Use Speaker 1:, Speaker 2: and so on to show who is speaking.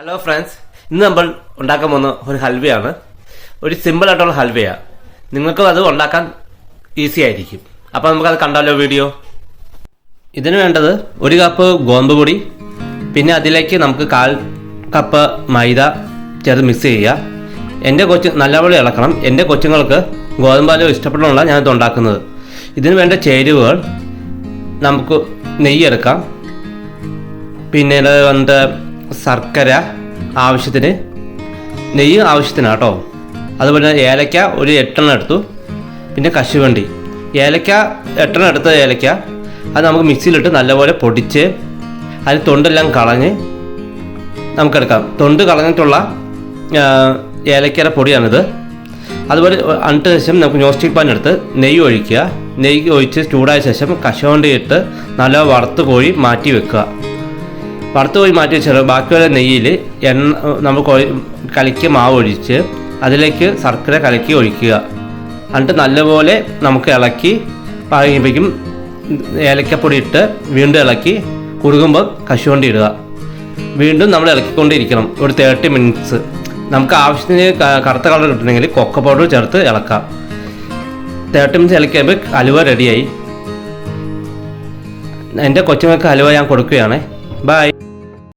Speaker 1: Hello friends ഇന്ന് നമ്മൾ ഉണ്ടാക്കാൻ പോകുന്ന ഒരു ഹൽവയാണ്. ഒരു സിമ്പിൾ ആയിട്ടുള്ള ഹൽവയാണ് നിങ്ങൾക്കും അത് ഉണ്ടാക്കാൻ ഈസി ആയിരിക്കും. അപ്പോൾ നമുക്കത് കണ്ടാലോ വീഡിയോ ഇതിന് വേണ്ടത് ഒരു കപ്പ് ഗോതമ്പ് പൊടി പിന്നെ അതിലേക്ക് നമുക്ക് കാൽ കപ്പ് മൈദ ചേർത്ത് മിക്സ് ചെയ്യുക. എന്റെ കൊച്ചു നല്ലപോലെ ഇളക്കണം. എന്റെ കൊച്ചുങ്ങൾക്ക് ഗോതമ്പാലോ ഞാൻ ഞാനിത് ഉണ്ടാക്കുന്നത്. ഇതിന് വേണ്ട ചേരുവകൾ നമുക്ക് നെയ്യ് എടുക്കാം. പിന്നെ ഇത് വന്നിട്ട് ശർക്കര ആവശ്യത്തിന് നെയ്യ് ആവശ്യത്തിന് കേട്ടോ. അതുപോലെ ഏലക്ക ഒരു എട്ടെണ്ണം എടുത്തു. പിന്നെ കശുവണ്ടി. ഏലക്ക എട്ടെണ്ണം എടുത്ത ഏലക്ക അത് നമുക്ക് മിക്സിയിലിട്ട് നല്ലപോലെ പൊടിച്ച് അതിൽ തൊണ്ടെല്ലാം കളഞ്ഞ് നമുക്കെടുക്കാം. തൊണ്ട് കളഞ്ഞിട്ടുള്ള ഏലക്കയുടെ പൊടിയാണിത്. അതുപോലെ അന്നിട്ട് ശേഷം നമുക്ക് നോൺ സ്റ്റിക്ക് പാൻ എടുത്ത് നെയ്യ് ഒഴിക്കുക. നെയ്യ് ഒഴിച്ച് ചൂടായ ശേഷം കശുവണ്ടി ഇട്ട് നല്ല വറുത്ത് കോഴി മാറ്റി വെക്കുക. വറുത്ത് പോയി മാറ്റി വെച്ചാൽ ബാക്കിയുള്ള നെയ്യിൽ എണ്ണ നമ്മൾ കലക്കിയ കലക്കി മാവ് ഒഴിച്ച് അതിലേക്ക് ശർക്കര കലക്കി ഒഴിക്കുക. എന്നിട്ട് നല്ലപോലെ നമുക്ക് ഇളക്കി കഴിയുമ്പോഴേക്കും ഏലക്കപ്പൊടി ഇട്ട് വീണ്ടും ഇളക്കി കുറുകുമ്പോൾ കശുവണ്ടി ഇടുക വീണ്ടും നമ്മൾ ഇളക്കിക്കൊണ്ടിരിക്കണം ഒരു തേർട്ടി മിനിറ്റ്സ് നമുക്ക് ആവശ്യത്തിന് കറുത്ത കളർ കിട്ടണമെങ്കിൽ കൊക്ക പൗഡർ ചേർത്ത് ഇളക്കാം. തേർട്ടി മിനിറ്റ്സ് ഇളക്കിയപ്പോൾ അലുവ റെഡിയായി എന്റെ കൊച്ചുമക്ക് അലുവ ഞാൻ കൊടുക്കുകയാണ്. ബൈ